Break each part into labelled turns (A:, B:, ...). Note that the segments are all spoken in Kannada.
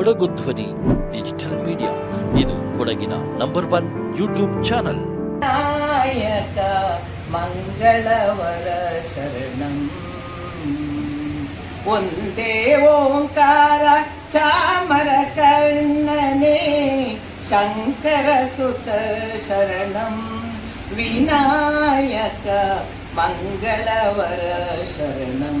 A: ಕೊಡಗು ಧ್ವನಿ ಡಿಜಿಟಲ್ ಮೀಡಿಯಾ ಇದು ಕೊಡಗಿನ ನಂಬರ್ ಒನ್ ಯೂಟ್ಯೂಬ್ ಚಾನಲ್
B: ಮಂಗಳವರ ಶರಣಂ. ಒಂದೇ ಓಂಕಾರ, ಚಾಮರ ಕರ್ಣನೆ, ಶಂಕರ ಸುತ ಶರಣಂ. ವಿನಾಯಕ ಮಂಗಳವರ ಶರಣಂ.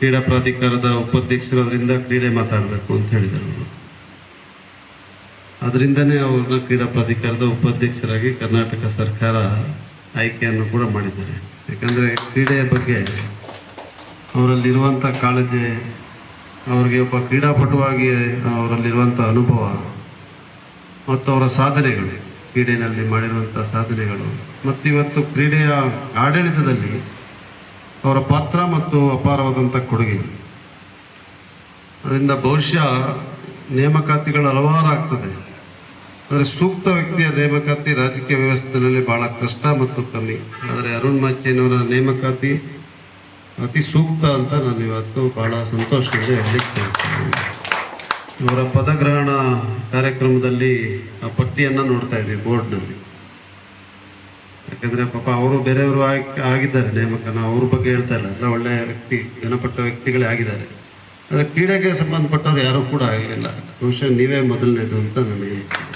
C: ಕ್ರೀಡಾ ಪ್ರಾಧಿಕಾರದ ಉಪಾಧ್ಯಕ್ಷರಾದ್ರಿಂದ ಕ್ರೀಡೆ ಮಾತಾಡಬೇಕು ಅಂತ ಹೇಳಿದರು ಅವರು. ಅದರಿಂದನೇ ಅವ್ರನ್ನ ಕ್ರೀಡಾ ಪ್ರಾಧಿಕಾರದ ಉಪಾಧ್ಯಕ್ಷರಾಗಿ ಕರ್ನಾಟಕ ಸರ್ಕಾರ ಆಯ್ಕೆಯನ್ನು ಕೂಡ ಮಾಡಿದ್ದಾರೆ. ಯಾಕಂದರೆ ಕ್ರೀಡೆಯ ಬಗ್ಗೆ ಅವರಲ್ಲಿರುವಂಥ ಕಾಳಜಿ, ಅವರಿಗೆ ಒಬ್ಬ ಕ್ರೀಡಾಪಟುವಾಗಿ ಅವರಲ್ಲಿರುವಂಥ ಅನುಭವ ಮತ್ತು ಅವರ ಸಾಧನೆಗಳು, ಕ್ರೀಡೆಯಲ್ಲಿ ಮಾಡಿರುವಂಥ ಸಾಧನೆಗಳು. ಮತ್ತು ಇವತ್ತು ಕ್ರೀಡೆಯ ಆಡಳಿತದಲ್ಲಿ ಅವರ ಪಾತ್ರ ಮತ್ತು ಅಪಾರವಾದಂಥ ಕೊಡುಗೆ. ಅದರಿಂದ ಬಹುಶಃ ನೇಮಕಾತಿಗಳು ಹಲವಾರು ಆಗ್ತದೆ ಆದರೆ ಸೂಕ್ತ ವ್ಯಕ್ತಿಯ ನೇಮಕಾತಿ ರಾಜಕೀಯ ವ್ಯವಸ್ಥೆಯಲ್ಲಿ ಬಹಳ ಕಷ್ಟ ಮತ್ತು ಕಮ್ಮಿ. ಆದರೆ ಅರುಣ್ ಮಾಚೇನವರ ನೇಮಕಾತಿ ಅತಿ ಸೂಕ್ತ ಅಂತ ನಾನು ಇವತ್ತು ಬಹಳ ಸಂತೋಷದಿಂದ ಹೇಳಲಿಕ್ಕೆ. ಇವರ ಪದಗ್ರಹಣ ಕಾರ್ಯಕ್ರಮದಲ್ಲಿ ಆ ಪಟ್ಟಿಯನ್ನು ನೋಡ್ತಾ ಇದ್ದೀವಿ ಬೋರ್ಡ್ನಲ್ಲಿ. ಯಾಕಂದ್ರೆ ಪಾಪ ಅವರು ಬೇರೆಯವರು ಆಗ್- ಆಗಿದ್ದಾರೆ ನೇಮಕ ನಾವು ಅವ್ರ ಬಗ್ಗೆ ಹೇಳ್ತಾ ಇಲ್ಲ. ಎಲ್ಲ ಒಳ್ಳೆಯ ವ್ಯಕ್ತಿ ಜನಪಟ್ಟ ವ್ಯಕ್ತಿಗಳೇ ಆಗಿದ್ದಾರೆ. ಆದರೆ ಕ್ರೀಡೆಗೆ ಸಂಬಂಧಪಟ್ಟವ್ರು ಯಾರೂ ಕೂಡ ಆಗಲಿಲ್ಲ ಬಹುಶಃ ನೀವೇ ಮೊದಲನೇದು ಅಂತ ನನಗೆ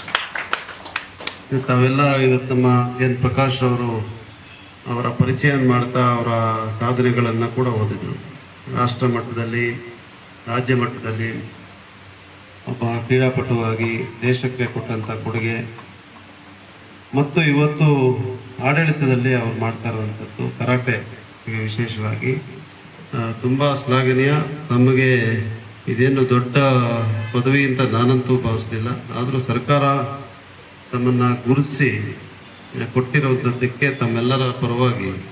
C: ತಾವೆಲ್ಲ ಇವತ್ತು ನಮ್ಮ ಎನ್ ಪ್ರಕಾಶ್ ಅವರು ಅವರ ಪರಿಚಯ ಮಾಡ್ತಾ ಅವರ ಸಾಧನೆಗಳನ್ನು ಕೂಡ ಓದಿದರು. ರಾಷ್ಟ್ರ ಮಟ್ಟದಲ್ಲಿ, ರಾಜ್ಯ ಮಟ್ಟದಲ್ಲಿ ಒಬ್ಬ ಕ್ರೀಡಾಪಟುವಾಗಿ ದೇಶಕ್ಕೆ ಕೊಟ್ಟಂಥ ಕೊಡುಗೆ. ಮತ್ತು ಇವತ್ತು ಆಡಳಿತದಲ್ಲಿ ಅವ್ರು ಮಾಡ್ತಾ ಇರುವಂಥದ್ದು ಕರಾಟೆ ವಿಶೇಷವಾಗಿ. ತುಂಬ ತುಂಬಾ ಶ್ಲಾಘನೀಯ. ನಮಗೆ ಇದೇನು ದೊಡ್ಡ ಪದವಿ ಅಂತ ನಾನಂತೂ ಭಾವಿಸಲಿಲ್ಲ. ಆದರೂ ಸರ್ಕಾರ ತಮ್ಮನ್ನು ಗುರುತಿಸಿ ಕೊಟ್ಟಿರುವಂಥದ್ದಕ್ಕೆ ತಮ್ಮೆಲ್ಲರ ಪರವಾಗಿ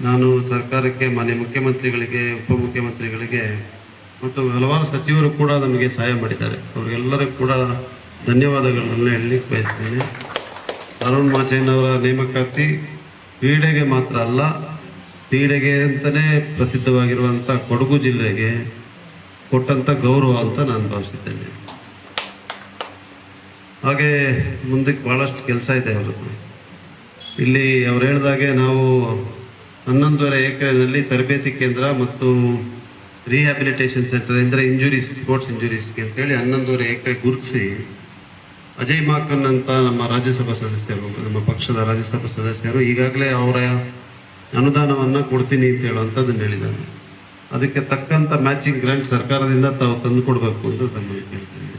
C: ನಾನು ಸರ್ಕಾರಕ್ಕೆ, ಮಾನ್ಯ ಮುಖ್ಯಮಂತ್ರಿಗಳಿಗೆ, ಉಪಮುಖ್ಯಮಂತ್ರಿಗಳಿಗೆ ಮತ್ತು ಹಲವಾರು ಸಚಿವರು ಕೂಡ ನಮಗೆ ಸಹಾಯ ಮಾಡಿದ್ದಾರೆ. ಅವರಿಗೆಲ್ಲರಿಗೂ ಕೂಡ ಧನ್ಯವಾದಗಳನ್ನು ಹೇಳಲಿಕ್ಕೆ ಬಯಸ್ತೇನೆ. ಅರುಣ್ ಮಾಚೇನ್ ಅವರ ನೇಮಕಾತಿ ಕ್ರೀಡೆಗೆ ಮಾತ್ರ ಅಲ್ಲ, ಕ್ರೀಡೆಗೆ ಅಂತಲೇ ಪ್ರಸಿದ್ಧವಾಗಿರುವಂಥ ಕೊಡಗು ಜಿಲ್ಲೆಗೆ ಕೊಟ್ಟಂಥ ಗೌರವ ಅಂತ ನಾನು ಭಾವಿಸಿದ್ದೇನೆ ಹಾಗೆ ಮುಂದಕ್ಕೆ ಭಾಳಷ್ಟು ಕೆಲಸ ಇದೆ ಅವರದ್ದು. ಇಲ್ಲಿ ಅವ್ರು ಹೇಳಿದಾಗೆ ನಾವು ಹನ್ನೊಂದುವರೆ ಎಕರೆನಲ್ಲಿ ತರಬೇತಿ ಕೇಂದ್ರ ಮತ್ತು ರಿಹ್ಯಾಬಿಲಿಟೇಷನ್ ಸೆಂಟರ್ ಅಂದರೆ ಇಂಜುರೀಸ್ ಸ್ಪೋರ್ಟ್ಸ್ ಇಂಜುರೀಸ್ಗೆ ಅಂತೇಳಿ ಹನ್ನೊಂದುವರೆ ಎಕರೆ ಗುರುತಿಸಿ ಅಜಯ್ ಮಾಕನ್ ಅಂತ ನಮ್ಮ ರಾಜ್ಯಸಭಾ ಸದಸ್ಯರು, ನಮ್ಮ ಪಕ್ಷದ ರಾಜ್ಯಸಭಾ ಸದಸ್ಯರು ಈಗಾಗಲೇ ಅವರ ಅನುದಾನವನ್ನು ಕೊಡ್ತೀನಿ ಅಂತ ಹೇಳುವಂಥದ್ದನ್ನು ಹೇಳಿದ್ದಾರೆ. ಅದಕ್ಕೆ ತಕ್ಕಂಥ ಮ್ಯಾಚಿಂಗ್ ಗ್ರಾಂಟ್ ಸರ್ಕಾರದಿಂದ ತಾವು ತಂದು ಕೊಡಬೇಕು ಅಂತ ತಮ್ಮಲ್ಲಿ ಕೇಳ್ತೀನಿ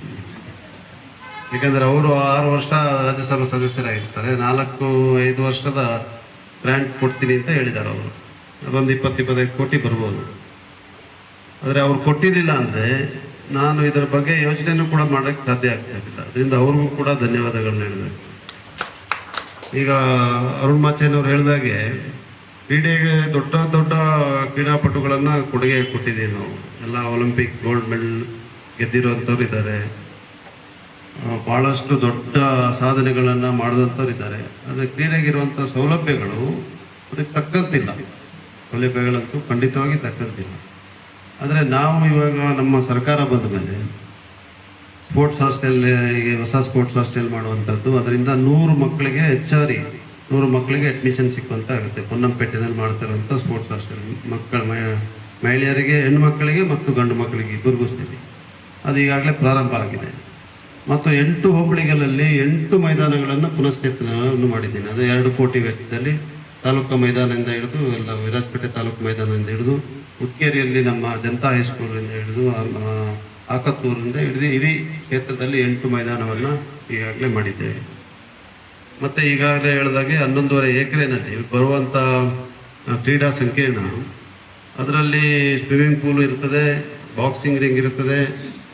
C: ಯಾಕಂದ್ರೆ ಅವರು ಆರು ವರ್ಷ ರಾಜ್ಯಸಭಾ ಸದಸ್ಯರಾಗಿರ್ತಾರೆ, ನಾಲ್ಕು, ಐದು ವರ್ಷದ ಗ್ರಾಂಟ್ ಕೊಡ್ತೀನಿ ಅಂತ ಹೇಳಿದ್ದಾರೆ ಅವರು. ಅದೊಂದು ಇಪ್ಪತ್ತು, ಇಪ್ಪತ್ತೈದು ಕೋಟಿ ಬರ್ಬೋದು. ಆದರೆ ಅವ್ರು ಕೊಟ್ಟಿರಲಿಲ್ಲ ಅಂದರೆ ನಾನು ಇದರ ಬಗ್ಗೆ ಯೋಚನೆನೂ ಕೂಡ ಮಾಡೋಕ್ಕೆ ಸಾಧ್ಯ ಆಗ್ತಾ ಇರಲಿಲ್ಲ. ಅದರಿಂದ ಅವ್ರಿಗೂ ಕೂಡ ಧನ್ಯವಾದಗಳನ್ನ ಹೇಳಬೇಕು. ಈಗ ಅರುಣ್ ಮಾಚೇನವ್ರು ಹೇಳಿದಾಗೆ, ಕ್ರೀಡೆಗೆ ದೊಡ್ಡ ದೊಡ್ಡ ಕ್ರೀಡಾಪಟುಗಳನ್ನು ಕೊಡುಗೆ ಕೊಟ್ಟಿದ್ದೀವಿ ನಾವು. ಎಲ್ಲ ಒಲಿಂಪಿಕ್, ಗೋಲ್ಡ್ ಮೆಡಲ್ ಗೆದ್ದಿರುವಂಥವ್ರು ಇದ್ದಾರೆ. ಭಾಳಷ್ಟು ದೊಡ್ಡ ಸಾಧನೆಗಳನ್ನು ಮಾಡಿದಂಥವ್ರು ಇದ್ದಾರೆ. ಆದರೆ ಕ್ರೀಡೆಗಿರುವಂಥ ಸೌಲಭ್ಯಗಳು ಅದಕ್ಕೆ ತಕ್ಕಂತಿಲ್ಲ. ಸೌಲಭ್ಯಗಳಂತೂ ಖಂಡಿತವಾಗಿ ತಕ್ಕಂತಿಲ್ಲ. ಆದರೆ ನಾವು ಇವಾಗ ನಮ್ಮ ಸರ್ಕಾರ ಬಂದ ಮೇಲೆ ಸ್ಪೋರ್ಟ್ಸ್ ಹಾಸ್ಟೆಲ್ ಈಗ ಹೊಸ ಸ್ಪೋರ್ಟ್ಸ್ ಹಾಸ್ಟೆಲ್ ಮಾಡುವಂಥದ್ದು ಅದರಿಂದ ನೂರು ಮಕ್ಕಳಿಗೆ ಹೆಚ್ಚಾರಿ ನೂರು ಮಕ್ಕಳಿಗೆ ಅಡ್ಮಿಷನ್ ಸಿಕ್ಕುವಂತ ಆಗುತ್ತೆ. ಪೊನ್ನಂಪೇಟೆನಲ್ಲಿ ಮಾಡ್ತಾ ಇರುವಂಥ ಸ್ಪೋರ್ಟ್ಸ್ ಹಾಸ್ಟೆಲ್ ಮಕ್ಕಳ ಮಹಿ- ಮಹಿಳೆಯರಿಗೆ, ಹೆಣ್ಣು ಮಕ್ಕಳಿಗೆ ಮತ್ತು ಗಂಡು ಮಕ್ಕಳಿಗೆ ಇಬ್ಬರಿಗೂ ಸ್ಥಿತಿ ಅದು ಈಗಾಗಲೇ ಪ್ರಾರಂಭ ಆಗಿದೆ. ಮತ್ತು ಎಂಟು ಹೋಬಳಿಗಳಲ್ಲಿ ಎಂಟು ಮೈದಾನಗಳನ್ನು ಪುನಶ್ಚೇತನವನ್ನು ಮಾಡಿದ್ದೀನಿ. ಅದು ಎರಡು ಕೋಟಿ ವೆಚ್ಚದಲ್ಲಿ ತಾಲೂಕು ಮೈದಾನದಿಂದ ಹಿಡಿದು ಎಲ್ಲ ವಿರಾಜಪೇಟೆ ತಾಲೂಕು ಮೈದಾನದಿಂದ ಹಿಡಿದು ಹುಕ್ಕೇರಿಯಲ್ಲಿ ನಮ್ಮ ಜನತಾ ಹೈಸ್ಕೂಲಿಂದ ಹಿಡಿದು ಆಕತ್ತೂರಿಂದ ಹಿಡಿದು ಇಡೀ ಕ್ಷೇತ್ರದಲ್ಲಿ ಎಂಟು ಮೈದಾನವನ್ನು ಈಗಾಗಲೇ ಮಾಡಿದ್ದೇವೆ. ಮತ್ತು ಈಗಾಗಲೇ ಹೇಳಿದಾಗೆ ಹನ್ನೊಂದುವರೆ ಎಕರೆನಲ್ಲಿ ಬರುವಂಥ ಕ್ರೀಡಾ ಸಂಕೀರ್ಣ. ಅದರಲ್ಲಿ ಸ್ವಿಮ್ಮಿಂಗ್ ಪೂಲ್ ಇರ್ತದೆ ಬಾಕ್ಸಿಂಗ್ ರಿಂಗ್ ಇರ್ತದೆ,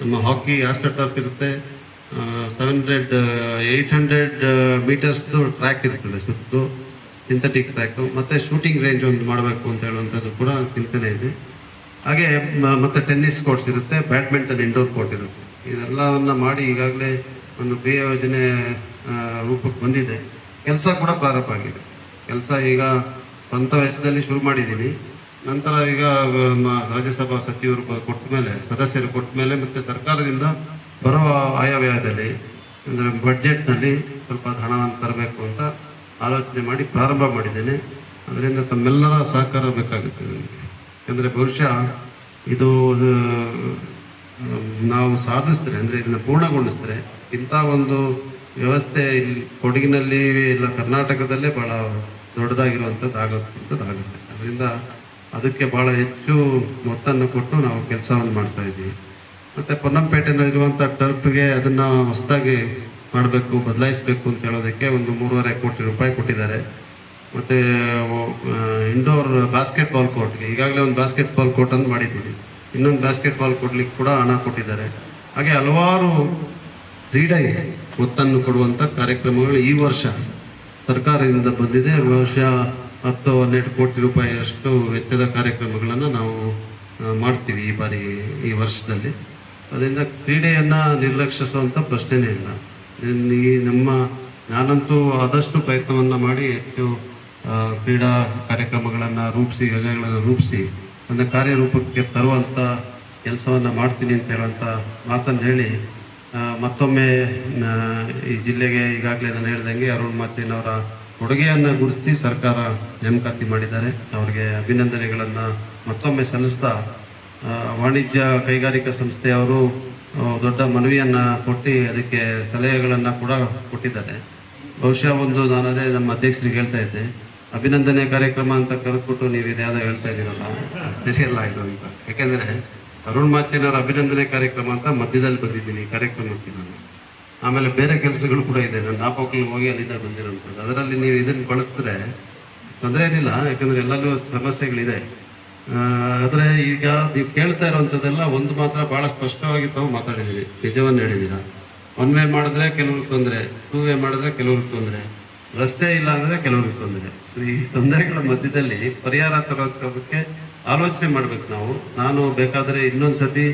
C: ನಮ್ಮ ಹಾಕಿ ಆಸ್ಟರ್ ಟರ್ಫ್ ಇರುತ್ತೆ ಸೆವೆನ್ ಹಂಡ್ರೆಡ್ ಏಯ್ಟ್ ಹಂಡ್ರೆಡ್ ಮೀಟರ್ಸ್ದು ಟ್ರ್ಯಾಕ್ ಇರ್ತದೆ ಸುತ್ತು. ಸಿಂಥೆಟಿಕ್ ಟ್ರ್ಯಾಕ್ ಮತ್ತೆ ಶೂಟಿಂಗ್ ರೇಂಜ್ ಒಂದು ಮಾಡಬೇಕು ಅಂತ ಹೇಳುವಂಥದ್ದು ಕೂಡ ಚಿಂತನೆ ಇದೆ. ಹಾಗೆ ಮತ್ತು ಟೆನ್ನಿಸ್ ಕೋರ್ಟ್ಸ್ ಇರುತ್ತೆ ಬ್ಯಾಡ್ಮಿಂಟನ್ ಇಂಡೋರ್ ಕೋರ್ಟ್ ಇರುತ್ತೆ. ಇದೆಲ್ಲವನ್ನ ಮಾಡಿ ಈಗಾಗಲೇ ಒಂದು ಕ್ರಿಯ ಯೋಜನೆ ರೂಪಕ್ಕೆ ಬಂದಿದೆ. ಕೆಲಸ ಕೂಡ ಪ್ರಾರಂಭ ಆಗಿದೆ. ಕೆಲಸ ಈಗ ಸ್ವಂತ ವಯಸ್ಸಿನಲ್ಲಿ ಶುರು ಮಾಡಿದ್ದೀನಿ. ನಂತರ ಈಗ ರಾಜ್ಯಸಭಾ ಸಚಿವರು ಕೊಟ್ಟ ಮೇಲೆ, ಸದಸ್ಯರು ಕೊಟ್ಟ ಮೇಲೆ ಮತ್ತೆ ಸರ್ಕಾರದಿಂದ ಬರುವ ಆಯವ್ಯಯದಲ್ಲಿ, ಅಂದರೆ ಬಡ್ಜೆಟ್ನಲ್ಲಿ ಸ್ವಲ್ಪ ಹಣವನ್ನು ತರಬೇಕು ಅಂತ ಆಲೋಚನೆ ಮಾಡಿ ಪ್ರಾರಂಭ ಮಾಡಿದ್ದೇನೆ. ಅದರಿಂದ ತಮ್ಮೆಲ್ಲರ ಸಹಕಾರ ಬೇಕಾಗುತ್ತೆ ನನಗೆ. ಯಾಕಂದರೆ ಬಹುಶಃ ಇದು ನಾವು ಸಾಧಿಸಿದ್ರೆ, ಅಂದರೆ ಇದನ್ನು ಪೂರ್ಣಗೊಳಿಸಿದ್ರೆ ಇಂಥ ಒಂದು ವ್ಯವಸ್ಥೆ ಇಲ್ಲಿ ಕೊಡಗಿನಲ್ಲಿ ಇಲ್ಲ ಕರ್ನಾಟಕದಲ್ಲೇ ಭಾಳ ದೊಡ್ಡದಾಗಿರುವಂಥದ್ದು ಆಗುವಂಥದ್ದಾಗುತ್ತೆ ಅದರಿಂದ ಅದಕ್ಕೆ ಭಾಳ ಹೆಚ್ಚು ಮೊತ್ತನ್ನು ಕೊಟ್ಟು ನಾವು ಕೆಲಸವನ್ನು ಮಾಡ್ತಾ ಇದ್ದೀವಿ. ಮತ್ತು ಪೊನ್ನಂಪೇಟೆಯಲ್ಲಿರುವಂಥ ಟರ್ಫ್ಗೆ ಅದನ್ನು ಹೊಸದಾಗಿ ಮಾಡಬೇಕು ಬದಲಾಯಿಸಬೇಕು ಅಂತ ಹೇಳೋದಕ್ಕೆ ಒಂದು ಮೂರುವರೆ ಕೋಟಿ ರೂಪಾಯಿ ಕೊಟ್ಟಿದ್ದಾರೆ. ಮತ್ತು ಇಂಡೋರ್ ಬಾಸ್ಕೆಟ್ ಬಾಲ್ ಕೋರ್ಟ್ಗೆ ಈಗಾಗಲೇ ಒಂದು ಬಾಸ್ಕೆಟ್ ಬಾಲ್ ಕೋರ್ಟ್ ಅನ್ನು ಮಾಡಿದ್ದೀವಿ. ಇನ್ನೊಂದು ಬಾಸ್ಕೆಟ್ ಬಾಲ್ ಕೂಡ ಹಣ ಕೊಟ್ಟಿದ್ದಾರೆ. ಹಾಗೆ ಹಲವಾರು ಕ್ರೀಡೆಗೆ ಒತ್ತನ್ನು ಕೊಡುವಂಥ ಕಾರ್ಯಕ್ರಮಗಳು ಈ ವರ್ಷ ಸರ್ಕಾರದಿಂದ ಬಂದಿದೆ. ಬಹುಶಃ ಹತ್ತು, ಹನ್ನೆರಡು ಕೋಟಿ ರೂಪಾಯಿಯಷ್ಟು ವೆಚ್ಚದ ಕಾರ್ಯಕ್ರಮಗಳನ್ನು ನಾವು ಮಾಡ್ತೀವಿ ಈ ಬಾರಿ ಈ ವರ್ಷದಲ್ಲಿ. ಅದರಿಂದ ಕ್ರೀಡೆಯನ್ನು ನಿರ್ಲಕ್ಷಿಸುವಂಥ ಪ್ರಶ್ನೆನೇ ಇಲ್ಲ. ಇದರಲ್ಲಿ ಈ ನಮ್ಮ ನಾನಂತೂ ಆದಷ್ಟು ಪ್ರಯತ್ನವನ್ನು ಮಾಡಿ ಹೆಚ್ಚು ಕ್ರೀಡಾ ಕಾರ್ಯಕ್ರಮಗಳನ್ನು ರೂಪಿಸಿ, ಯೋಜನೆಗಳನ್ನು ರೂಪಿಸಿ, ಒಂದು ಕಾರ್ಯರೂಪಕ್ಕೆ ತರುವಂಥ ಕೆಲಸವನ್ನು ಮಾಡ್ತೀನಿ ಅಂತ ಹೇಳುವಂಥ ಮಾತನ್ನು ಹೇಳಿ ಮತ್ತೊಮ್ಮೆ ಈ ಜಿಲ್ಲೆಗೆ ಈಗಾಗಲೇ ನಾನು ಹೇಳ್ದಂಗೆ ಅರುಣ್ ಮಾಚೇನವರ ಕೊಡುಗೆಯನ್ನು ಗುರುತಿಸಿ ಸರ್ಕಾರ ನೇಮಕಾತಿ ಮಾಡಿದ್ದಾರೆ. ಅವರಿಗೆ ಅಭಿನಂದನೆಗಳನ್ನು ಮತ್ತೊಮ್ಮೆ ಸಲ್ಲಿಸ್ತಾ ವಾಣಿಜ್ಯ ಕೈಗಾರಿಕಾ ಸಂಸ್ಥೆಯವರು ದೊಡ್ಡ ಮನವಿಯನ್ನು ಕೊಟ್ಟು ಅದಕ್ಕೆ ಸಲಹೆಗಳನ್ನು ಕೂಡ ಕೊಟ್ಟಿದ್ದಾರೆ. ಬಹುಶಃ ಒಂದು ನಾನು ಅದೇ ನಮ್ಮ ಅಧ್ಯಕ್ಷರಿಗೆ ಹೇಳ್ತಾ ಇದ್ದೆ. ಅಭಿನಂದನೆ ಕಾರ್ಯಕ್ರಮ ಅಂತ ಕರೆದ್ಬಿಟ್ಟು ನೀವು ಇದ್ಯಾವುದೋ ಹೇಳ್ತಾ ಇದ್ದೀರಲ್ಲ ಸರಿಯಲ್ಲ ಇದು ಅಂತ. ಯಾಕೆಂದ್ರೆ ಅರುಣ್ ಮಾಚೇನವರ ಅಭಿನಂದನೆ ಕಾರ್ಯಕ್ರಮ ಅಂತ ಮಧ್ಯದಲ್ಲಿ ಬಂದಿದ್ದೀನಿ ಕಾರ್ಯಕ್ರಮಕ್ಕೆ ನಾನು. ಆಮೇಲೆ ಬೇರೆ ಕೆಲಸಗಳು ಕೂಡ ಇದೆ. ನಾನು ನಾಪೋಕ್ಲಿಗೆ ಹೋಗಿ ಅಲ್ಲಿಂದ ಬಂದಿರೋಂಥದ್ದು. ಅದರಲ್ಲಿ ನೀವು ಇದನ್ನು ಬಳಸಿದ್ರೆ ತೊಂದರೆ ಏನಿಲ್ಲ. ಯಾಕಂದ್ರೆ ಎಲ್ಲರೂ ಸಮಸ್ಯೆಗಳಿದೆ. ಆದ್ರೆ ಈಗ ನೀವು ಕೇಳ್ತಾ ಇರುವಂಥದ್ದೆಲ್ಲ ಒಂದು ಮಾತ್ರ ಬಹಳ ಸ್ಪಷ್ಟವಾಗಿ ತಾವು ಮಾತಾಡಿದ್ದೀರಿ. ನಿಜವನ್ನು ಹೇಳಿದ್ದೀರಾ? ಒನ್ ವೇ ಮಾಡಿದ್ರೆ ಕೆಲವ್ರಿಗೆ ತೊಂದರೆ ಟೂ ವೇ ಮಾಡಿದ್ರೆ ಕೆಲವ್ರಿಗೆ ತೊಂದರೆ, ರಸ್ತೆ ಇಲ್ಲ ಅಂದ್ರೆ ಕೆಲವ್ರಿಗೆ ತೊಂದರೆ. ಸೊ ಈ ತೊಂದರೆಗಳ ಮಧ್ಯದಲ್ಲಿ ಪರಿಹಾರ ತರೋದಕ್ಕೆ ಆಲೋಚನೆ ಮಾಡ್ಬೇಕು ನಾವು. ನಾನು ಬೇಕಾದರೆ ಇನ್ನೊಂದು ಸತಿ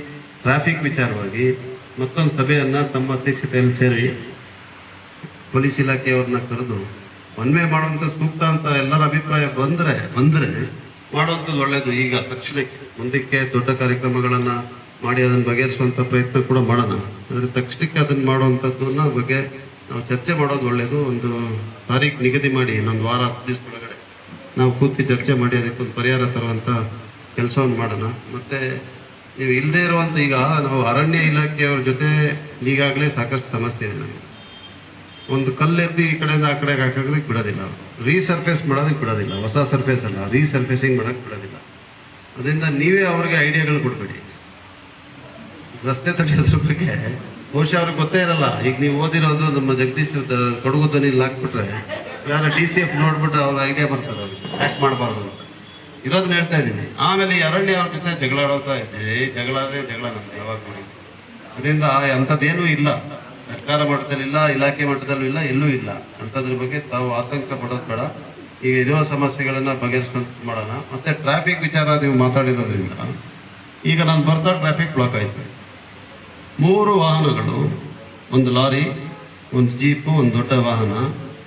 C: ಟ್ರಾಫಿಕ್ ವಿಚಾರವಾಗಿ ಮತ್ತೊಂದು ಸಭೆಯನ್ನು ತಮ್ಮ ಅಧ್ಯಕ್ಷತೆಯಲ್ಲಿ ಸೇರಿ ಪೊಲೀಸ್ ಇಲಾಖೆಯವ್ರನ್ನ ಕರೆದು ಒನ್ ವೇ ಮಾಡುವಂತ ಸೂಕ್ತ ಅಂತ ಎಲ್ಲರ ಅಭಿಪ್ರಾಯ ಬಂದ್ರೆ ಬಂದ್ರೆ ಮಾಡುವಂಥದ್ದು ಒಳ್ಳೆಯದು ಈಗ ತಕ್ಷಣಕ್ಕೆ ಮುಂದಕ್ಕೆ ದೊಡ್ಡ ಕಾರ್ಯಕ್ರಮಗಳನ್ನು ಮಾಡಿ ಅದನ್ನು ಬಗೆಹರಿಸುವಂಥ ಪ್ರಯತ್ನ ಕೂಡ ಮಾಡೋಣ. ಆದರೆ ತಕ್ಷಣಕ್ಕೆ ಅದನ್ನು ಮಾಡುವಂಥದ್ದನ್ನ ಬಗ್ಗೆ ನಾವು ಚರ್ಚೆ ಮಾಡೋದು ಒಳ್ಳೆಯದು ಒಂದು ತಾರೀಕು ನಿಗದಿ ಮಾಡಿ, ಇನ್ನೊಂದು ವಾರ, ಹತ್ತು ಒಳಗಡೆ ನಾವು ಕೂತಿ ಚರ್ಚೆ ಮಾಡಿ ಅದಕ್ಕೊಂದು ಪರಿಹಾರ ತರುವಂತ ಕೆಲಸವನ್ನು ಮಾಡೋಣ. ಮತ್ತೆ ನೀವು ಇಲ್ಲದೆ ಇರುವಂತ ಈಗ ನಾವು ಅರಣ್ಯ ಇಲಾಖೆಯವ್ರ ಜೊತೆ ಈಗಾಗಲೇ ಸಾಕಷ್ಟು ಸಮಸ್ಯೆ ಇದೆ ನಮಗೆ. ಒಂದು ಕಲ್ಲೆದ್ದು ಈ ಕಡೆಯಿಂದ ಆ ಕಡೆಗೆ ಹಾಕೋದಕ್ಕೆ ಬಿಡೋದಿಲ್ಲ ರೀಸರ್ಫೇಸ್ ಮಾಡೋದಕ್ಕೆ ಬಿಡೋದಿಲ್ಲ. ಹೊಸ ಸರ್ಫೇಸ್ ಅಲ್ಲ. ರೀಸರ್ಫೇಸಿಂಗ್ ಮಾಡೋಕ್ಕೆ ಬಿಡೋದಿಲ್ಲ. ಅದರಿಂದ ನೀವೇ ಅವ್ರಿಗೆ ಐಡಿಯಾಗಳು ಕೊಡಬೇಡಿ. ರಸ್ತೆ ತಡೆಯೋದ್ರ ಬಗ್ಗೆ ಬಹುಶಃ ಅವ್ರಿಗೆ ಗೊತ್ತೇ ಇರಲ್ಲ. ಈಗ ನೀವು ಓದಿರೋದು ನಮ್ಮ ಜಗದೀಶ್ ಕೊಡಗು ಧ್ವನಿಲಿ ಹಾಕ್ಬಿಟ್ರೆ ಯಾರು ಡಿ ಸಿ ಎಫ್ ನೋಡ್ಬಿಟ್ರೆ ಅವ್ರ ಐಡಿಯಾ ಬರ್ತಾರೆ ಅವ್ರಿಗೆ. ಯಾಕೆ ಮಾಡಬಾರ್ದು ಅಂತ. ಇರೋದನ್ನ ಹೇಳ್ತಾ ಇದ್ದೀನಿ. ಆಮೇಲೆ ಅರಣ್ಯ ಅವ್ರ ಜೊತೆ ಜಗಳ ಆಡೋತಾ ಇದ್ದೀವಿ ಜಗಳೇ ಜಗಳ ನಮ್ಗೆ ಯಾವಾಗ ಅದರಿಂದ ಅಂಥದ್ದೇನೂ ಇಲ್ಲ. ಸರ್ಕಾರ ಮಟ್ಟದಲ್ಲಿ ಇಲ್ಲ, ಇಲಾಖೆ ಮಟ್ಟದಲ್ಲೂ ಇಲ್ಲ, ಎಲ್ಲೂ ಇಲ್ಲ. ಅಂಥದ್ರ ಬಗ್ಗೆ ತಾವು ಆತಂಕ ಪಡೋದು ಬೇಡ. ಈಗ ಇರುವ ಸಮಸ್ಯೆಗಳನ್ನ ಬಗೆಹರಿಸುವಂತ ಮಾಡೋಣ. ಮತ್ತೆ ಟ್ರಾಫಿಕ್ ವಿಚಾರ ನೀವು ಮಾತಾಡಿರೋದ್ರಿಂದ, ಈಗ ನಾನು ಬರ್ತಾ ಟ್ರಾಫಿಕ್ ಬ್ಲಾಕ್ ಆಯಿತು. ಮೂರು ವಾಹನಗಳು, ಒಂದು ಲಾರಿ, ಒಂದು ಜೀಪು ಒಂದು ದೊಡ್ಡ ವಾಹನ,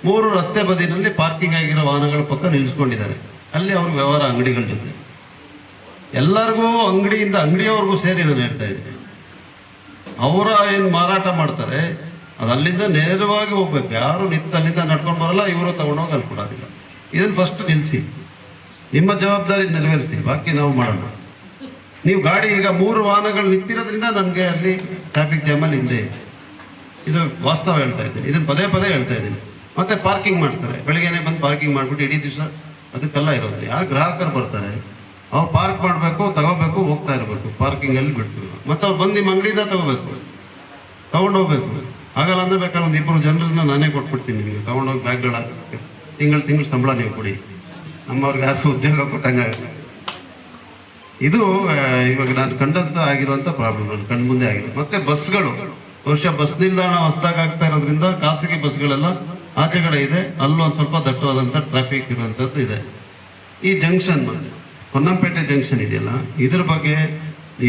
C: ಮೂರು ರಸ್ತೆ ಬದಿನಲ್ಲಿ ಪಾರ್ಕಿಂಗ್ ಆಗಿರೋ ವಾಹನಗಳ ಪಕ್ಕ ನಿಲ್ಲಿಸ್ಕೊಂಡಿದ್ದಾರೆ ಅಲ್ಲಿ ಅವ್ರ ವ್ಯವಹಾರ ಅಂಗಡಿಗಳ ಜೊತೆ. ಎಲ್ಲರಿಗೂ ಅಂಗಡಿಯಿಂದ ಅಂಗಡಿಯವ್ರಿಗೂ ಸೇರಿ ನಾನು ಹೇಳ್ತಾ ಇದ್ದೀನಿ. ಅವರ ಏನು ಮಾರಾಟ ಮಾಡ್ತಾರೆ ಅದು ಅಲ್ಲಿಂದ ನೇರವಾಗಿ ಹೋಗ್ಬೇಕು. ಯಾರು ನಿಂತು ಅಲ್ಲಿಂದ ನಡ್ಕೊಂಡು ಬರಲ್ಲ, ಇವರು ತಗೊಂಡೋಗಿ ಅಲ್ಲಿ ಕೊಡೋದಿಲ್ಲ. ಇದನ್ನು ಫಸ್ಟ್ ನಿಲ್ಲಿಸಿ ನಿಮ್ಮ ಜವಾಬ್ದಾರಿ ನೆರವೇರಿಸಿ. ಬಾಕಿ ನಾವು ಮಾಡೋಣ. ನೀವು ಗಾಡಿ ಈಗ ಮೂರು ವಾಹನಗಳು ನಿಂತಿರೋದ್ರಿಂದ ನನಗೆ ಅಲ್ಲಿ ಟ್ರಾಫಿಕ್ ಜಾಮಲ್ಲಿ ಹಿಂದೆ ಇದೆ. ಇದು ವಾಸ್ತವ ಹೇಳ್ತಾ ಇದ್ದೀನಿ. ಇದನ್ನು ಪದೇ ಪದೇ ಹೇಳ್ತಾ ಇದ್ದೀನಿ. ಮತ್ತೆ ಪಾರ್ಕಿಂಗ್ ಮಾಡ್ತಾರೆ. ಬೆಳಿಗ್ಗೆನೆ ಬಂದು ಪಾರ್ಕಿಂಗ್ ಮಾಡಿಬಿಟ್ಟು ಇಡೀ ದಿವಸ ಅದಕ್ಕೆಲ್ಲ ಇರೋದು. ಯಾರು ಗ್ರಾಹಕರು ಬರ್ತಾರೆ? ಅವ್ರು ಪಾರ್ಕ್ ಮಾಡಬೇಕು, ತಗೋಬೇಕು, ಹೋಗ್ತಾ ಇರಬೇಕು. ಪಾರ್ಕಿಂಗ್ ಅಲ್ಲಿ ಬಿಟ್ಟು ಮತ್ತೆ ಅವ್ರು ಬಂದು ಅಂಗಡಿಯಿಂದ ತಗೋಬೇಕು. ಹೋಗ್ಬೇಕು ಆಗಲ್ಲ ಅಂದ್ರೆ ಬೇಕಾದ್ರೆ ಒಂದು ಇಬ್ಬರು ಜನರನ್ನ ನಾನೇ ಕೊಟ್ಬಿಡ್ತೀನಿ ನಿಮಗೆ. ತಗೊಂಡೋಗಿ ಬ್ಯಾಗ್ಗಳು ಹಾಕಕ್ಕೆ ತಿಂಗಳು ತಿಂಗಳು ಸಂಬಳ ನೀವು ಕೊಡಿ. ನಮ್ಮವ್ರಿಗೆ ಯಾರು ಉದ್ಯೋಗ ಕೊಟ್ಟಂಗೆ ಇದು ಇವಾಗ ನಾನು ಕಂಡಂತ ಆಗಿರುವಂತ ಪ್ರಾಬ್ಲಮ್ ನನ್ನ ಕಣ್ ಮುಂದೆ ಆಗಿದೆ ಮತ್ತೆ ಬಸ್ಗಳು ಬಹುಶಃ ಬಸ್ ನಿಲ್ದಾಣ ಹೊಸದಾಗ ಆಗ್ತಾ ಇರೋದ್ರಿಂದ ಖಾಸಗಿ ಬಸ್ಗಳೆಲ್ಲ ಆಚೆ ಕಡೆ ಇದೆ. ಅಲ್ಲೊಂದು ಸ್ವಲ್ಪ ದಟ್ಟವಾದಂತ ಟ್ರಾಫಿಕ್ ಇರುವಂತದ್ದು ಇದೆ. ಈ ಜಂಕ್ಷನ್ ಹೊನ್ನಂಪೇಟೆ ಜಂಕ್ಷನ್ ಇದೆಯಲ್ಲ? ಇದ್ರ ಬಗ್ಗೆ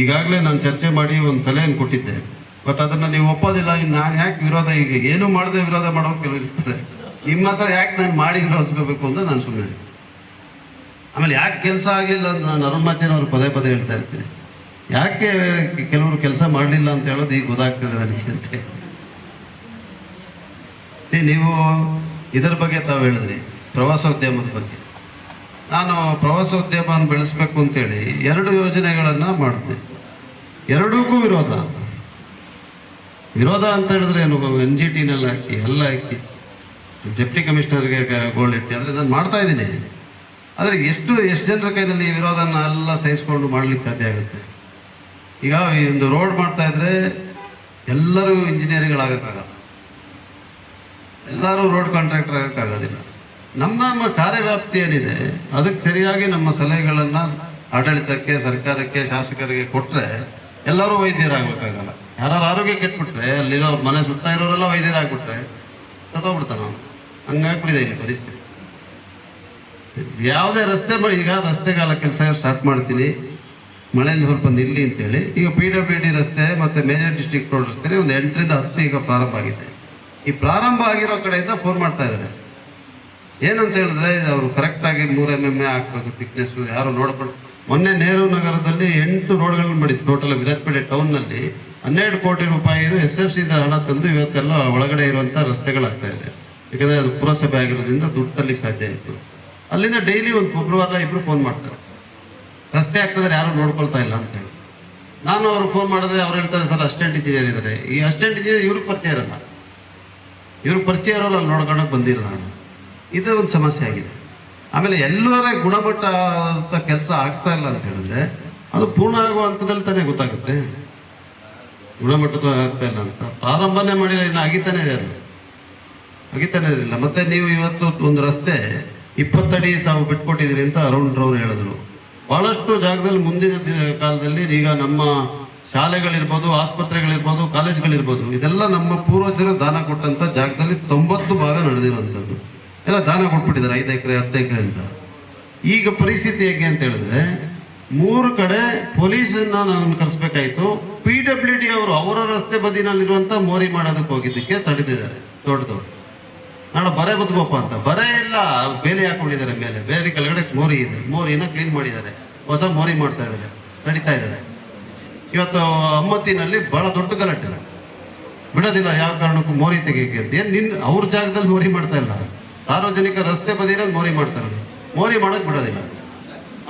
C: ಈಗಾಗಲೇ ನಾನು ಚರ್ಚೆ ಮಾಡಿ ಒಂದು ಸಲಹೆಯನ್ನು ಕೊಟ್ಟಿದ್ದೆ. ಬಟ್ ಅದನ್ನ ನೀವು ಒಪ್ಪೋದಿಲ್ಲ ಇನ್ನು ನಾನು ಯಾಕೆ ವಿರೋಧ, ಈಗ ಏನು ಮಾಡದೆ ವಿರೋಧ ಮಾಡೋರು ಕೆಲವರು ಇರ್ತಾರೆ. ನಿಮ್ಮ ಹತ್ರ ಯಾಕೆ ನಾನು ಮಾಡಿ ವಿರೋಧಿಸ್ಕೋಬೇಕು ಅಂತ ನಾನು ಸುಮ್ಮನೆ ಆಮೇಲೆ ಯಾಕೆ ಕೆಲಸ ಆಗಲಿಲ್ಲ ಅಂತ ನಾನು ಅರುಣ್ ಅವರು ಪದೇ ಪದೇ ಹೇಳ್ತಾ ಇರ್ತೀನಿ. ಯಾಕೆ ಕೆಲವರು ಕೆಲಸ ಮಾಡಲಿಲ್ಲ ಅಂತ ಹೇಳೋದು ಈಗ ಗೊತ್ತಾಗ್ತದೆ ನನಗೆ ಅಂತ ನೀವು ಇದರ ಬಗ್ಗೆ ತಾವು ಹೇಳಿದ್ರಿ, ಪ್ರವಾಸೋದ್ಯಮದ ಬಗ್ಗೆ. ನಾನು ಪ್ರವಾಸೋದ್ಯಮವನ್ನು ಬೆಳೆಸ್ಬೇಕು ಅಂತೇಳಿ ಎರಡು ಯೋಜನೆಗಳನ್ನು ಮಾಡಿದೆ ಎರಡಕ್ಕೂ ವಿರೋಧ. ವಿರೋಧ ಅಂತ ಹೇಳಿದ್ರೆ ಏನು, ಎನ್ ಜಿ ಟಿನೆಲ್ಲ ಹಾಕಿ, ಎಲ್ಲ ಹಾಕಿ, ಡೆಪ್ಟಿ ಕಮಿಷನರ್ಗೆ ಗೋಲ್ಡ್ ಇಟ್ಟಿ ಅಂದರೆ ನಾನು ಮಾಡ್ತಾ ಇದ್ದೀನಿ. ಆದರೆ ಎಷ್ಟು ಎಷ್ಟು ಜನರ ಕೈನಲ್ಲಿ ಈ ವಿರೋಧನ ಎಲ್ಲ ಸಹಿಸ್ಕೊಂಡು ಮಾಡಲಿಕ್ಕೆ ಸಾಧ್ಯ ಆಗುತ್ತೆ? ಈಗ ಈ ಒಂದು ರೋಡ್ ಮಾಡ್ತಾ ಇದ್ರೆ ಎಲ್ಲರೂ ಇಂಜಿನಿಯರಿಂಗ್ಗಳಾಗೋಕ್ಕಾಗಲ್ಲ ಎಲ್ಲರೂ ರೋಡ್ ಕಾಂಟ್ರಾಕ್ಟರ್ ಆಗಕ್ಕಾಗೋದಿಲ್ಲ. ನಮ್ಮ ನಮ್ಮ ಕಾರ್ಯವ್ಯಾಪ್ತಿ ಏನಿದೆ, ಅದಕ್ಕೆ ಸರಿಯಾಗಿ ನಮ್ಮ ಸಲಹೆಗಳನ್ನ ಆಡಳಿತಕ್ಕೆ, ಸರ್ಕಾರಕ್ಕೆ, ಶಾಸಕರಿಗೆ ಕೊಟ್ಟರೆ ಎಲ್ಲರೂ ವೈದ್ಯರಾಗಬೇಕಾಗಲ್ಲ. ಯಾರು ಆರೋಗ್ಯ ಕೆಟ್ಬಿಟ್ರೆ ಅಲ್ಲಿರೋ ಮನೆ ಸುತ್ತ ಇರೋರೆಲ್ಲ ವೈದ್ಯರಾಗ್ಬಿಟ್ರೆ ಸತ್ತೋಗ್ಬಿಡ್ತಾನ ಹಂಗಾಗ್ಬಿಟ್ಟಿದೆ ಇಲ್ಲಿ ಪರಿಸ್ಥಿತಿ. ಯಾವುದೇ ರಸ್ತೆ ಬಳಿ ಈಗ ರಸ್ತೆಗಾಲ ಕೆಲಸ ಸ್ಟಾರ್ಟ್ ಮಾಡ್ತೀನಿ. ಮಳೆಯಲ್ಲಿ ಸ್ವಲ್ಪ ನಿಲ್ಲಿ ಅಂತೇಳಿ, ಈಗ ಪಿ ಡಬ್ಲ್ಯೂ ಡಿ ರಸ್ತೆ ಮತ್ತು ಮೇಜರ್ ಡಿಸ್ಟ್ರಿಕ್ಟ್ ರೋಡ್ ರಸ್ತೆ ಒಂದು ಎಂಟರಿಂದ ಹತ್ತು ಈಗ ಪ್ರಾರಂಭ ಆಗಿದೆ. ಈ ಪ್ರಾರಂಭ ಆಗಿರೋ ಕಡೆಯಿಂದ ಫೋನ್ ಮಾಡ್ತಾ ಇದ್ದಾರೆ. ಏನಂತ ಹೇಳಿದ್ರೆ ಅವರು ಕರೆಕ್ಟ್ ಆಗಿ ಮೂರ್ ಎಂ ಎಂ ಎ ಹಾಕ್ಬೇಕು ಥಿಕ್ನೆಸ್ ಯಾರು ನೋಡ್ಕೊಂಡು ಮೊನ್ನೆ ನೆಹರು ನಗರದಲ್ಲಿ ಎಂಟು ರೋಡ್ಗಳನ್ನು ಮಾಡಿದ್ರು. ಟೋಟಲ್ ವಿರಾಜಪೇಟೆ ಟೌನ್ನಲ್ಲಿ ಹನ್ನೆರಡು ಕೋಟಿ ರೂಪಾಯಿ ಎಸ್ ಎಫ್ ಸಿ ಹಣ ತಂದು ಇವತ್ತೆಲ್ಲ ಒಳಗಡೆ ಇರುವಂತ ರಸ್ತೆಗಳಾಗ್ತಾ ಇದೆ. ಯಾಕಂದ್ರೆ ಅದು ಪುರಸಭೆ ಆಗಿರೋದ್ರಿಂದ ದುಡ್ಡು ತರಲಿಕ್ಕೆ ಸಾಧ್ಯ ಆಯಿತು ಅಲ್ಲಿಂದ ಡೈಲಿ ಒಂದು ಒಬ್ರು ಇಬ್ಬರು ಫೋನ್ ಮಾಡ್ತಾರೆ. ರಸ್ತೆ ಆಗ್ತದ್ರೆ ಯಾರು ನೋಡ್ಕೊಳ್ತಾ ಇಲ್ಲ ಅಂತ ಹೇಳಿ. ನಾನು ಅವ್ರಿಗೆ ಫೋನ್ ಮಾಡಿದ್ರೆ ಅವ್ರು ಹೇಳ್ತಾರೆ, ಸರ್ ಅಸ್ಟೆಂಟ್ ಇಂಜಿನಿಯರ್ ಇದ್ದಾರೆ ಈ ಅಸ್ಟೆಂಟ್ ಇಂಜಿನಿಯರ್ ಇವ್ರಿಗೆ ಪರಿಚಯ ಇರಲ್ಲ. ಇವ್ರಿಗೆ ಪರಿಚಯ ಇರೋರು ಅಲ್ಲಿ ನೋಡ್ಕೊಳಕ್ ಬಂದಿರಲ್ಲ ನಾನು. ಇದು ಒಂದು ಸಮಸ್ಯೆ ಆಗಿದೆ. ಆಮೇಲೆ ಎಲ್ಲರ ಗುಣಮಟ್ಟ ಕೆಲಸ ಆಗ್ತಾ ಇಲ್ಲ ಅಂತ ಹೇಳಿದ್ರೆ ಅದು ಪೂರ್ಣ ಆಗುವ ಹಂತದಲ್ಲಿ ತಾನೇ ಗೊತ್ತಾಗುತ್ತೆ. ಗುಣಮಟ್ಟದ ಆಗ್ತಾ ಇಲ್ಲ ಅಂತ. ಪ್ರಾರಂಭನೇ ಮಾಡಿಲ್ಲ ಇನ್ನು ಆಗಿತಾನೆ ಇರಲ್ಲ. ಆಗಿತಾನೆ ಇರಲಿಲ್ಲ. ಮತ್ತೆ ನೀವು ಇವತ್ತು ಒಂದು ರಸ್ತೆ ಇಪ್ಪತ್ತಡಿ ತಾವು ಬಿಟ್ಕೊಟ್ಟಿದ್ದೀರಿ ಅಂತ ಅರುಣ್ ರೌನ್ ಹೇಳಿದ್ರು. ಬಹಳಷ್ಟು ಜಾಗದಲ್ಲಿ ಮುಂದಿನ ಕಾಲದಲ್ಲಿ ಈಗ ನಮ್ಮ ಶಾಲೆಗಳಿರ್ಬೋದು, ಆಸ್ಪತ್ರೆಗಳಿರ್ಬೋದು, ಕಾಲೇಜ್ಗಳಿರ್ಬೋದು, ಇದೆಲ್ಲ ನಮ್ಮ ಪೂರ್ವಜರು ದಾನ ಕೊಟ್ಟಂತ ಜಾಗದಲ್ಲಿ ತೊಂಬತ್ತು ಭಾಗ ನಡೆದಿರುವಂಥದ್ದು. ಎಲ್ಲ ದಾನ ಕೊಟ್ಬಿಟ್ಟಿದ್ದಾರೆ, ಐದು ಎಕರೆ, ಹತ್ತು ಎಕರೆ ಅಂತ. ಈಗ ಪರಿಸ್ಥಿತಿ ಹೇಗೆ ಅಂತ ಹೇಳಿದ್ರೆ, ಮೂರು ಕಡೆ ಪೊಲೀಸನ್ನ ನಾವು ಕರೆಸ್ಬೇಕಾಯ್ತು. ಪಿ ಡಬ್ಲ್ಯೂ ಡಿ ಅವರು ಅವರ ರಸ್ತೆ ಬದಿನಲ್ಲಿರುವಂತ ಮೋರಿ ಮಾಡೋದಕ್ಕೆ ಹೋಗಿದ್ದಕ್ಕೆ ತಡೆದಿದ್ದಾರೆ ದೊಡ್ಡ ನಾಳೆ ಬರೆ ಬದುಕಪ್ಪ ಅಂತ. ಬರೆ ಇಲ್ಲ, ಬೇಲಿ ಹಾಕೊಂಡಿದ್ದಾರೆ ಮೇಲೆ. ಬೇರೆ ಕೆಳಗಡೆ ಮೋರಿ ಇದೆ. ಮೋರಿನ ಕ್ಲೀನ್ ಮಾಡಿದ್ದಾರೆ. ಹೊಸ ಮೋರಿ ಮಾಡ್ತಾ ಇದ್ದಾರೆ, ನಡೀತಾ ಇದ್ದಾರೆ. ಇವತ್ತು ಅಮ್ಮತ್ತಿನಲ್ಲಿ ಬಹಳ ದೊಡ್ಡ ಗಲಾಟೆ. ಬಿಡೋದಿಲ್ಲ, ಯಾವ ಕಾರಣಕ್ಕೂ ಮೋರಿ ತೆಗಿಯಕ್ಕೆ ಅಂತ. ನಿನ್ನ ನಿನ್, ಅವ್ರ ಜಾಗದಲ್ಲಿ ಮೋರಿ ಮಾಡ್ತಾ ಇಲ್ಲ. ಸಾರ್ವಜನಿಕ ರಸ್ತೆ ಬದಿಯಲ್ಲಿ ಮೋರಿ ಮಾಡ್ತಾರೆ. ಮೋರಿ ಮಾಡೋಕೆ ಬಿಡೋದಿಲ್ಲ.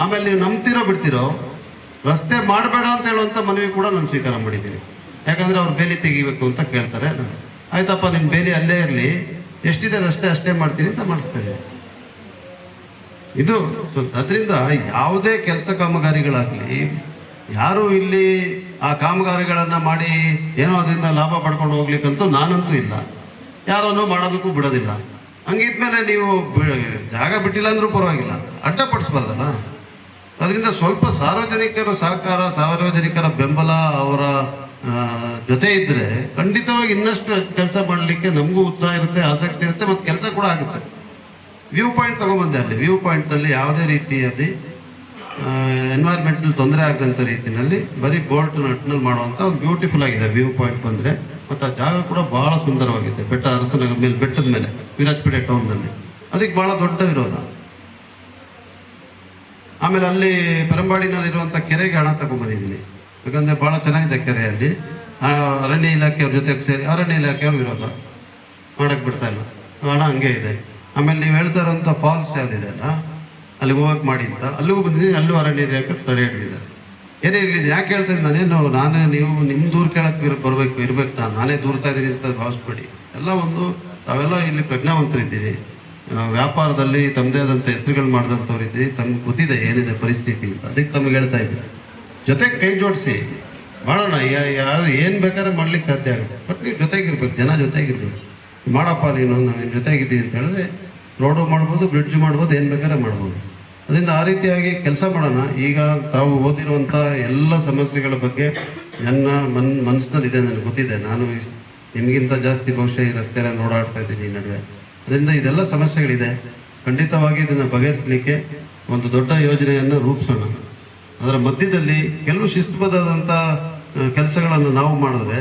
C: ಆಮೇಲೆ ನೀವು ನಂಬ್ತಿರೋ ಬಿಡ್ತಿರೋ, ರಸ್ತೆ ಮಾಡಬೇಡ ಅಂತ ಹೇಳುವಂಥ ಮನವಿ ಕೂಡ ನಾನು ಸ್ವೀಕಾರ ಮಾಡಿದ್ದೀನಿ. ಯಾಕಂದ್ರೆ ಅವ್ರು ಬೇಲಿ ತೆಗಿಬೇಕು ಅಂತ ಕೇಳ್ತಾರೆ. ಆಯ್ತಪ್ಪ ನಿಮ್ ಬೇಲಿ ಅಲ್ಲೇ ಇರಲಿ. ಎಷ್ಟಿದೆ ರಸ್ತೆ ಅಷ್ಟೇ ಮಾಡ್ತೀನಿ ಅಂತ ಮಾಡಿಸ್ತಾರೆ ಇದು ಅದರಿಂದ ಯಾವುದೇ ಕೆಲಸ ಕಾಮಗಾರಿಗಳಾಗಲಿ, ಯಾರು ಇಲ್ಲಿ ಆ ಕಾಮಗಾರಿಗಳನ್ನು ಮಾಡಿ ಏನೋ ಅದರಿಂದ ಲಾಭ ಪಡ್ಕೊಂಡು ಹೋಗ್ಲಿಕ್ಕಂತೂ ನಾನಂತೂ ಇಲ್ಲ. ಯಾರನ್ನೂ ಮಾಡೋದಕ್ಕೂ ಬಿಡೋದಿಲ್ಲ. ಹಂಗಿದ್ಮೇಲೆ ನೀವು ಜಾಗ ಬಿಟ್ಟಿಲ್ಲ ಅಂದ್ರೂ ಪರವಾಗಿಲ್ಲ. ಅಡ್ಡಪಡಿಸ್ಬಾರ್ದಲ್ಲ ಅದರಿಂದ ಸ್ವಲ್ಪ ಸಾರ್ವಜನಿಕರ ಸಹಕಾರ, ಸಾರ್ವಜನಿಕರ ಬೆಂಬಲ ಅವರ ಜೊತೆ ಇದ್ರೆ ಖಂಡಿತವಾಗಿ ಇನ್ನಷ್ಟು ಕೆಲಸ ಮಾಡಲಿಕ್ಕೆ ನಮಗೂ ಉತ್ಸಾಹ ಇರುತ್ತೆ, ಆಸಕ್ತಿ ಇರುತ್ತೆ, ಮತ್ತು ಕೆಲಸ ಕೂಡ ಆಗುತ್ತೆ. ವ್ಯೂ ಪಾಯಿಂಟ್ ತಗೊಂಬಂದೆ ಅಲ್ಲಿ. ವ್ಯೂ ಪಾಯಿಂಟ್ನಲ್ಲಿ ಯಾವುದೇ ರೀತಿಯಲ್ಲಿ ಎನ್ವೈರ್ಮೆಂಟ್ನಲ್ಲಿ ತೊಂದರೆ ಆಗದಂಥ ರೀತಿಯಲ್ಲಿ ಬರೀ ಬೋಲ್ಟ್ ನಟ್ನಲ್ಲಿ ಮಾಡುವಂಥ ಒಂದು ಬ್ಯೂಟಿಫುಲ್ ಆಗಿದೆ ವ್ಯೂ ಪಾಯಿಂಟ್ ಬಂದ್ರೆ. ಮತ್ತೆ ಆ ಜಾಗ ಕೂಡ ಬಹಳ ಸುಂದರವಾಗಿದೆ. ಬೆಟ್ಟ ಅರಸನಗರ ಮೇಲೆ, ಬೆಟ್ಟದ ಮೇಲೆ, ವಿರಾಜಪೇಟೆ ಟೌನ್ನಲ್ಲಿ. ಅದಕ್ಕೆ ಬಹಳ ದೊಡ್ಡ ವಿರೋಧ. ಆಮೇಲೆ ಅಲ್ಲಿ ಪರಂಬಾಡಿನಲ್ಲಿರುವಂಥ ಕೆರೆಗೆ ಹಣ ತಗೊಂಡ್ಬಂದಿದ್ದೀನಿ ಯಾಕಂದ್ರೆ ಬಹಳ ಚೆನ್ನಾಗಿದೆ ಕೆರೆ ಅಲ್ಲಿ ಅರಣ್ಯ ಇಲಾಖೆಯವ್ರ ಜೊತೆಗೆ ಸೇರಿ, ಅರಣ್ಯ ಇಲಾಖೆಯವ್ರ ವಿರೋಧ ಮಾಡಕ್ ಬಿಡ್ತಾ ಇಲ್ಲ. ಹಣ ಹಂಗೆ ಇದೆ. ಆಮೇಲೆ ನೀವು ಹೇಳ್ತಾ ಇರೋಂಥ ಫಾಲ್ಸ್ ಯಾವುದಿದೆ ಅಲ್ಲ ಅಲ್ಲಿಗೆ ಹೋಗಕ್ಕೆ ಮಾಡಿದ್ದ ಅಲ್ಲಿಗೂ ಬಂದಿದ್ದೀನಿ, ಅಲ್ಲೂ ಅರಣ್ಯ ಇಲಾಖೆ ತಡೆ ಹಿಡಿದಿದ್ದಾರೆ. ಏನೇ ಇರಲಿ ಯಾಕೆ ಹೇಳ್ತಾ ಇದ್ದೀನಿ ನಾನೇನು, ನಾನೇ ನೀವು ನಿಮ್ಮ ದೂರ ಕೇಳಕ್ಕೆ ಬರಬೇಕು, ಇರಬೇಕು, ನಾನು ನಾನೇ ದೂರ್ತಾ ಇದ್ದೀನಿ ಅಂತ ಭಾವಿಸ್ಬೇಡಿ. ಎಲ್ಲ ಒಂದು, ತಾವೆಲ್ಲ ಇಲ್ಲಿ ಪ್ರಜ್ಞಾವಂತರಿದ್ದೀರಿ. ವ್ಯಾಪಾರದಲ್ಲಿ ತಮ್ಮದೇ ಆದಂಥ ಹೆಸರುಗಳು ಮಾಡಿದಂಥವ್ರು ಇದ್ದೀರಿ ತಮ್ಗೆ ಗೊತ್ತಿದೆ ಏನಿದೆ ಪರಿಸ್ಥಿತಿ ಅಂತ. ಅದಕ್ಕೆ ತಮ್ಗೆ ಹೇಳ್ತಾ ಇದ್ದೀನಿ. ಜೊತೆಗೆ ಕೈ ಜೋಡಿಸಿ. ಮಾಡೋಣ ಯಾರು ಏನು ಬೇಕಾದ್ರೆ ಮಾಡ್ಲಿಕ್ಕೆ ಸಾಧ್ಯ ಆಗುತ್ತೆ. ಬಟ್ ನೀವು ಜೊತೆಗಿರ್ಬೇಕು, ಜನ ಜೊತೆಗಿರ್ಬೇಕು. ಮಾಡಪ್ಪ ನೀನು, ನಾನು ನಿಮ್ಮ ಜೊತೆಗಿದ್ದೀನಿ ಅಂತ ಹೇಳಿದ್ರೆ, ರೋಡು ಮಾಡ್ಬೋದು, ಬ್ರಿಡ್ಜ್ ಮಾಡ್ಬೋದು, ಏನು ಬೇಕಾದ್ರೆ ಮಾಡ್ಬೋದು. ಅದರಿಂದ ಆ ರೀತಿಯಾಗಿ ಕೆಲಸ ಮಾಡೋಣ. ಈಗ ತಾವು ಓದಿರುವಂಥ ಎಲ್ಲ ಸಮಸ್ಯೆಗಳ ಬಗ್ಗೆ ನನ್ನ ಮನ್ ಮನಸ್ಸಿನಲ್ಲಿ ಇದೆ ನನಗೆ ಗೊತ್ತಿದೆ. ನಾನು ನಿಮಗಿಂತ ಜಾಸ್ತಿ ಬಹುಶಃ ಈ ರಸ್ತೆಯಲ್ಲಿ ನೋಡಾಡ್ತಾ ಇದ್ದೀನಿ ಈ ನಡುವೆ. ಅದರಿಂದ ಇದೆಲ್ಲ ಸಮಸ್ಯೆಗಳಿದೆ. ಖಂಡಿತವಾಗಿ ಇದನ್ನು ಬಗೆಹರಿಸಲಿಕ್ಕೆ ಒಂದು ದೊಡ್ಡ ಯೋಜನೆಯನ್ನು ರೂಪಿಸೋಣ. ಅದರ ಮಧ್ಯದಲ್ಲಿ ಕೆಲವು ಶಿಸ್ತುಬದ್ಧದಂಥ ಕೆಲಸಗಳನ್ನು ನಾವು ಮಾಡಿದ್ರೆ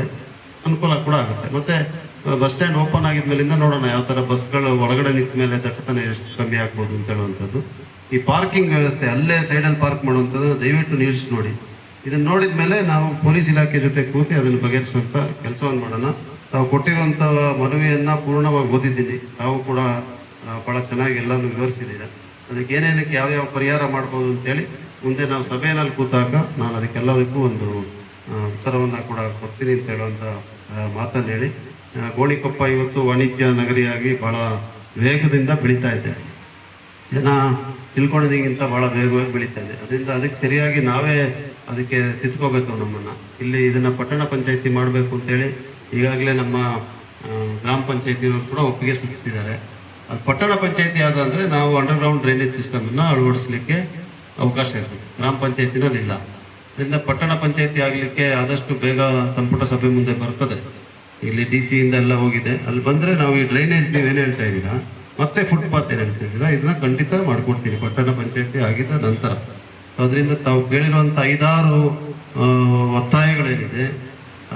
C: ಅನುಕೂಲ ಕೂಡ ಆಗುತ್ತೆ. ಮತ್ತೆ ಬಸ್ ಸ್ಟ್ಯಾಂಡ್ ಓಪನ್ ಆಗಿದ್ಮೇಲಿಂದ ನೋಡೋಣ ಯಾವ ಥರ ಬಸ್ಗಳು ಒಳಗಡೆ ನಿಂತ ಮೇಲೆ ದಟ್ಟತನ ಎಷ್ಟು ಕಮ್ಮಿ ಆಗ್ಬೋದು ಅಂತ ಹೇಳುವಂಥದ್ದು. ಈ ಪಾರ್ಕಿಂಗ್ ವ್ಯವಸ್ಥೆ ಅಲ್ಲೇ ಸೈಡಲ್ಲಿ ಪಾರ್ಕ್ ಮಾಡುವಂಥದ್ದು ದಯವಿಟ್ಟು ನಿಲ್ಲಿಸಿ ನೋಡಿ. ಇದನ್ನ ನೋಡಿದ ಮೇಲೆ ನಾವು ಪೊಲೀಸ್ ಇಲಾಖೆ ಜೊತೆ ಕೂತಿ ಅದನ್ನು ಬಗೆಹರಿಸುವಂಥ ಕೆಲಸವನ್ನು ಮಾಡೋಣ. ತಾವು ಕೊಟ್ಟಿರುವಂತ ಮನವಿಯನ್ನ ಪೂರ್ಣವಾಗಿ ಓದಿದ್ದೀನಿ. ತಾವು ಕೂಡ ಭಾಳ ಚೆನ್ನಾಗಿ ಎಲ್ಲಾನು ವಿವರಿಸಿದ್ದೀರ. ಅದಕ್ಕೆ ಏನೇನಕ್ಕೆ ಯಾವ ಪರಿಹಾರ ಮಾಡ್ಬೋದು ಅಂತೇಳಿ ಮುಂದೆ ನಾವು ಸಭೆಯಲ್ಲಿ ಕೂತಾಗ ನಾನು ಅದಕ್ಕೆಲ್ಲದಕ್ಕೂ ಒಂದು ಉತ್ತರವನ್ನು ಕೂಡ ಕೊಡ್ತೀನಿ ಅಂತ ಹೇಳುವಂತ ಮಾತನ್ನು ಹೇಳಿ. ಗೋಣಿಕೊಪ್ಪ ಇವತ್ತು ವಾಣಿಜ್ಯ ನಗರಿಯಾಗಿ ಬಹಳ ವೇಗದಿಂದ ಬೆಳೀತಾ ಇದೆ ಜನ ತಿಳ್ಕೊಂಡಿದ್ದಕ್ಕಿಂತ ಬಹಳ ವೇಗವಾಗಿ ಬೆಳೀತಾ ಇದೆ. ಅದರಿಂದ ಅದಕ್ಕೆ ಸರಿಯಾಗಿ ನಾವೇ ಅದಕ್ಕೆ ತಿದ್ಕೋಬೇಕು ನಮ್ಮನ್ನ. ಇಲ್ಲಿ ಇದನ್ನ ಪಟ್ಟಣ ಪಂಚಾಯತಿ ಮಾಡಬೇಕು ಅಂತೇಳಿ ಈಗಾಗಲೇ ನಮ್ಮ ಗ್ರಾಮ ಪಂಚಾಯತಿಯವರು ಕೂಡ ಒಪ್ಪಿಗೆ ಸೂಚಿಸಿದ್ದಾರೆ. ಅದು ಪಟ್ಟಣ ಪಂಚಾಯತಿ ಆದ ಅಂದ್ರೆ ನಾವು ಅಂಡರ್ಗ್ರೌಂಡ್ ಡ್ರೈನೇಜ್ ಸಿಸ್ಟಮ್ ಅನ್ನ ಅಳವಡಿಸಲಿಕ್ಕೆ ಅವಕಾಶ ಇರ್ತದೆ. ಗ್ರಾಮ ಪಂಚಾಯತಿನಲ್ಲಿ ಇಲ್ಲ. ಅದರಿಂದ ಪಟ್ಟಣ ಪಂಚಾಯತಿ ಆಗಲಿಕ್ಕೆ ಆದಷ್ಟು ಬೇಗ ಸಂಪುಟ ಸಭೆ ಮುಂದೆ ಬರ್ತದೆ. ಇಲ್ಲಿ ಡಿ ಸಿ ಇಂದ ಎಲ್ಲ ಹೋಗಿದೆ. ಅಲ್ಲಿ ಬಂದರೆ ನಾವು ಈ ಡ್ರೈನೇಜ್ ನೀವೇನು ಹೇಳ್ತಾ ಇದ್ದೀರಾ? ಮತ್ತೆ ಫುಟ್ಪಾತ್ ಏನು ಹೇಳ್ತಿದ್ದೀರಾ ಇದನ್ನ ಖಂಡಿತ ಮಾಡ್ಕೊಡ್ತೀನಿ ಪಟ್ಟಣ ಪಂಚಾಯತಿ ಆಗಿದ್ದ ನಂತರ. ಅದರಿಂದ ತಾವು ಕೇಳಿರುವಂತ ಐದಾರು ಒತ್ತಾಯಗಳೇನಿದೆ,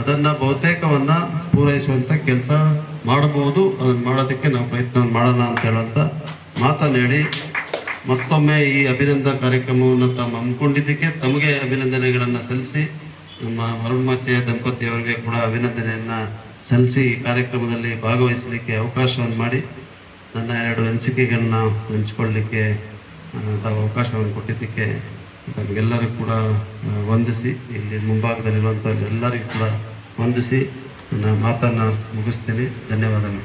C: ಅದನ್ನ ಬಹುತೇಕವನ್ನ ಪೂರೈಸುವಂತ ಕೆಲಸ ಮಾಡಬಹುದು. ಅದನ್ನ ಮಾಡೋದಕ್ಕೆ ನಾವು ಪ್ರಯತ್ನ ಮಾಡೋಣ ಅಂತ ಹೇಳಂತ ಮತ್ತೊಮ್ಮೆ ಈ ಅಭಿನಂದನಾ ಕಾರ್ಯಕ್ರಮವನ್ನು ತಾವು ಹಮ್ಮಿಕೊಂಡಿದ್ದಕ್ಕೆ ತಮಗೆ ಅಭಿನಂದನೆಗಳನ್ನು ಸಲ್ಲಿಸಿ, ನಮ್ಮ ಮರುಳ್ಮಚ್ಚೆಯ ದಂಪತಿಯವರಿಗೆ ಕೂಡ ಅಭಿನಂದನೆಯನ್ನ ಸಲ್ಲಿಸಿ ಈ ಕಾರ್ಯಕ್ರಮದಲ್ಲಿ ಭಾಗವಹಿಸಲಿಕ್ಕೆ ಅವಕಾಶವನ್ನು ಮಾಡಿ. ನನ್ನ ಎರಡು ಅನಿಸಿಕೆಗಳನ್ನ ಹಂಚಿಕೊಳ್ಳಲಿಕ್ಕೆ ತಾವು ಅವಕಾಶವನ್ನು ಕೊಟ್ಟಿದ್ದಕ್ಕೆ ತಮಗೆಲ್ಲರಿಗೂ ಕೂಡ ವಂದಿಸಿ, ಇಲ್ಲಿ ಮುಂಭಾಗದಲ್ಲಿರುವಂಥ ಎಲ್ಲರಿಗೂ ಕೂಡ ವಂದಿಸಿ ನನ್ನ ಮಾತನ್ನು ಮುಗಿಸ್ತೀನಿ. ಧನ್ಯವಾದಗಳು.